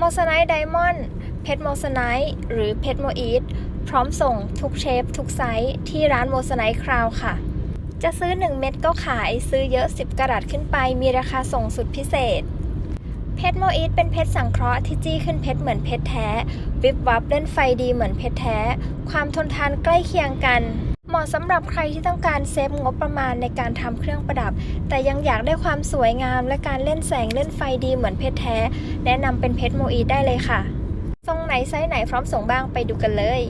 โมซ n ไน t ์ไดมอนด์เพชรโมซ n ไน t ์หรือเพชรโมอีทพร้อมส่งทุกเชฟทุกไซส์ที่ร้านโมซไน t ์คราวค่ะ จะซื้อ 1 เม็ดก็ขายซื้อเยอะ 10 กรัตขึ้นไปมีราคาส่งสุดพิเศษ เพชรโมอีทเป็นเพชรสังเคราะห์ที่จี้ขึ้นเพชรเหมือนเพชรแท้ วิบวับเล่นไฟดีเหมือนเพชรแท้ ความทนทานใกล้เคียงกัน เหมาะสำหรับใครที่ต้องการเซฟงบประมาณในการทำเครื่องประดับ แต่ยังอยากได้ความสวยงามและการเล่นแสงเล่นไฟดีเหมือนเพชรแท้ แนะนำเป็นเพชรโมอีได้เลยค่ะ ทรงไหนไซส์ไหนพร้อมส่งบ้างไปดูกันเลย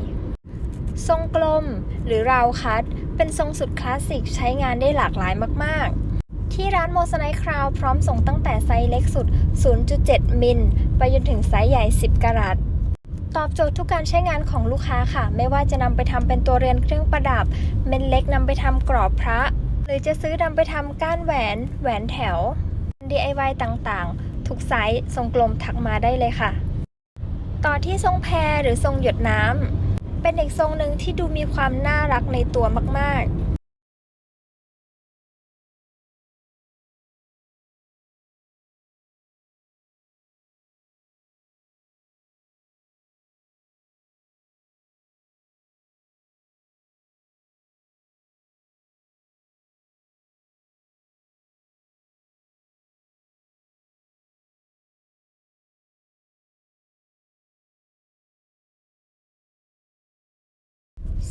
ทรงกลมหรือราวคัตเป็นทรงสุดคลาสสิกใช้งานได้หลากหลายมาก ๆ ที่ร้านโมสไนคราวพร้อมส่งตั้งแต่ไซส์เล็กสุด 0.7 มิล ไปจนถึงไซส์ใหญ่ 10 กรัต ตอบโจทย์ทุกการใช้งานของลูกค้าค่ะ ไม่ว่าจะนำไปทำเป็นตัวเรือนเครื่องประดับ เม็ดเล็กนำไปทำกรอบพระ หรือจะซื้อนำไปทำก้านแหวน แหวนแถว DIY ต่างๆ ทุกไซส์ทรงกลมทักมาได้เลยค่ะ ต่อที่ทรงแพรหรือทรงหยดน้ำเป็นอีกทรงหนึ่งที่ดูมีความน่ารักในตัวมากๆ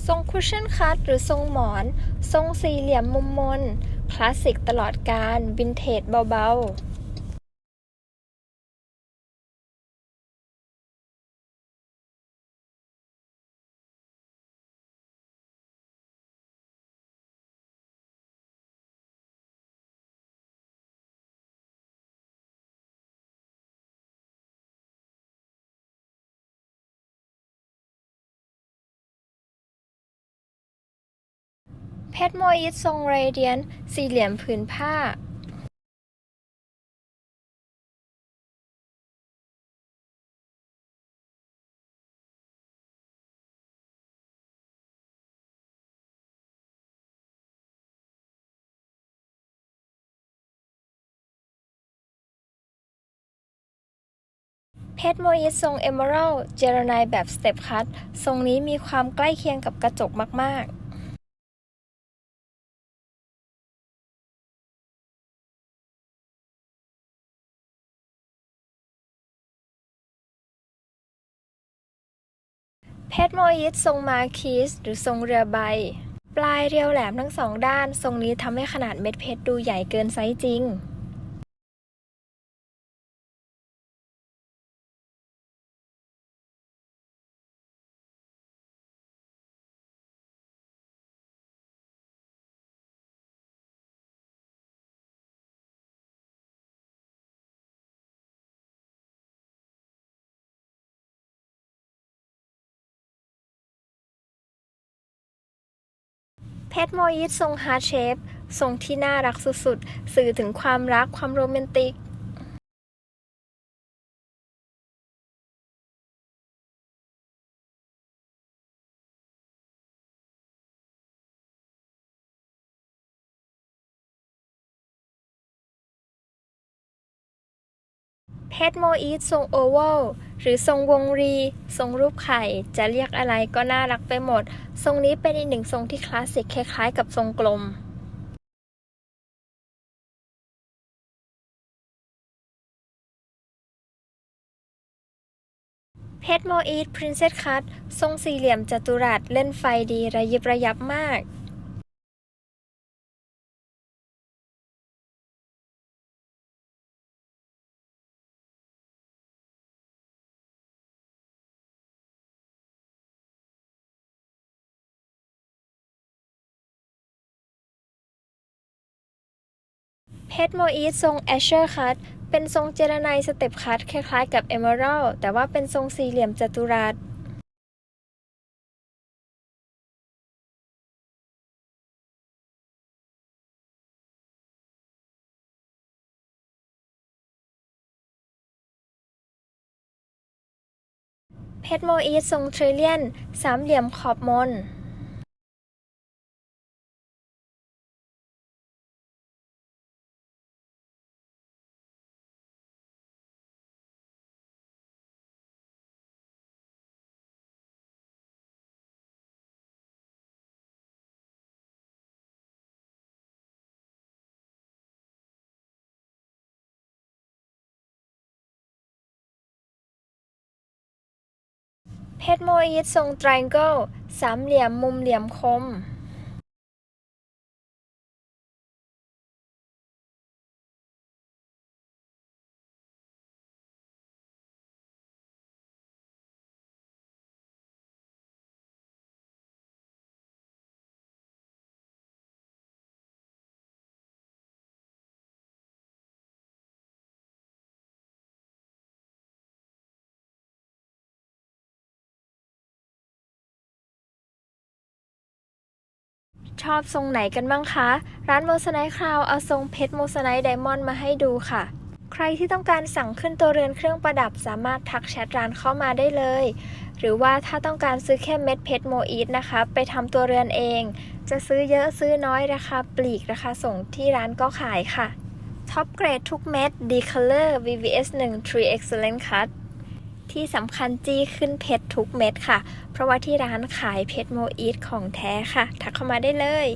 ทรงคุชชั่นคัตหรือทรงหมอน ทรงสี่เหลี่ยมมุมมน คลาสสิกตลอดการ วินเทจเบาๆ เพชรโมอิททรงเรเดียน สี่เหลี่ยมผืนผ้าเพชรโมอิททรงเอเมอรัลเจรไนแบบสเต็ปคัตทรงนี้มีความใกล้เคียงกับกระจกมาก ๆ เพชรโมยิตทรงมาคีสหรือทรงเรือใบ ปลายเรียวแหลมทั้งสองด้าน ทรงนี้ทำให้ขนาดเม็ดเพชรดูใหญ่เกินไซส์จริง เพชรโมยิตทรงฮาร์ดเชฟทรงที่น่ารักสุดๆ สื่อถึงความรักความโรแมนติกเพชรโมอีททรงโอเวล หรือทรงวงรี ทรงรูปไข่ จะเรียกอะไรก็น่ารักไปหมด ทรงนี้เป็นอีกหนึ่งทรงที่คลาสสิกคล้ายๆ กับทรงกลมเพชรโมอีทพรินเซสคัตทรงสี่เหลี่ยมจัตุรัสเล่นไฟดีระยิบระยับมาก เพชรโมอีททรงแอชเชอร์คัตเป็นทรงเจรไนสเต็ปคัตคล้ายๆกับเอเมอรัลแต่ว่าเป็นทรงสี่เหลี่ยมจัตุรัสเพชรโมอีททรงเทรเลียน สามเหลี่ยมขอบมน เพชรโมอีททรง triangle สามเหลี่ยมมุมเหลี่ยมคม ชอบทรงไหนกันบ้างคะ ร้านโมสไนคราวเอาทรงเพชรโมสไนไดมอนด์มาให้ดูค่ะ ใครที่ต้องการสั่งขึ้นตัวเรือนเครื่องประดับสามารถทักแชทร้านเข้ามาได้เลย หรือว่าถ้าต้องการซื้อแค่เม็ดเพชรโมอีทนะคะ ไปทำตัวเรือนเอง จะซื้อเยอะซื้อน้อยราคาปลีกราคาส่งที่ร้านก็ขายค่ะท็อปเกรดทุกเม็ด D Color VVS 1 3 Excellent Cut ที่สำคัญจี้ขึ้นเพชรทุกเม็ดค่ะ เพราะว่าที่ร้านขายเพชรโมอีทของแท้ค่ะ ทักเข้ามาได้เลย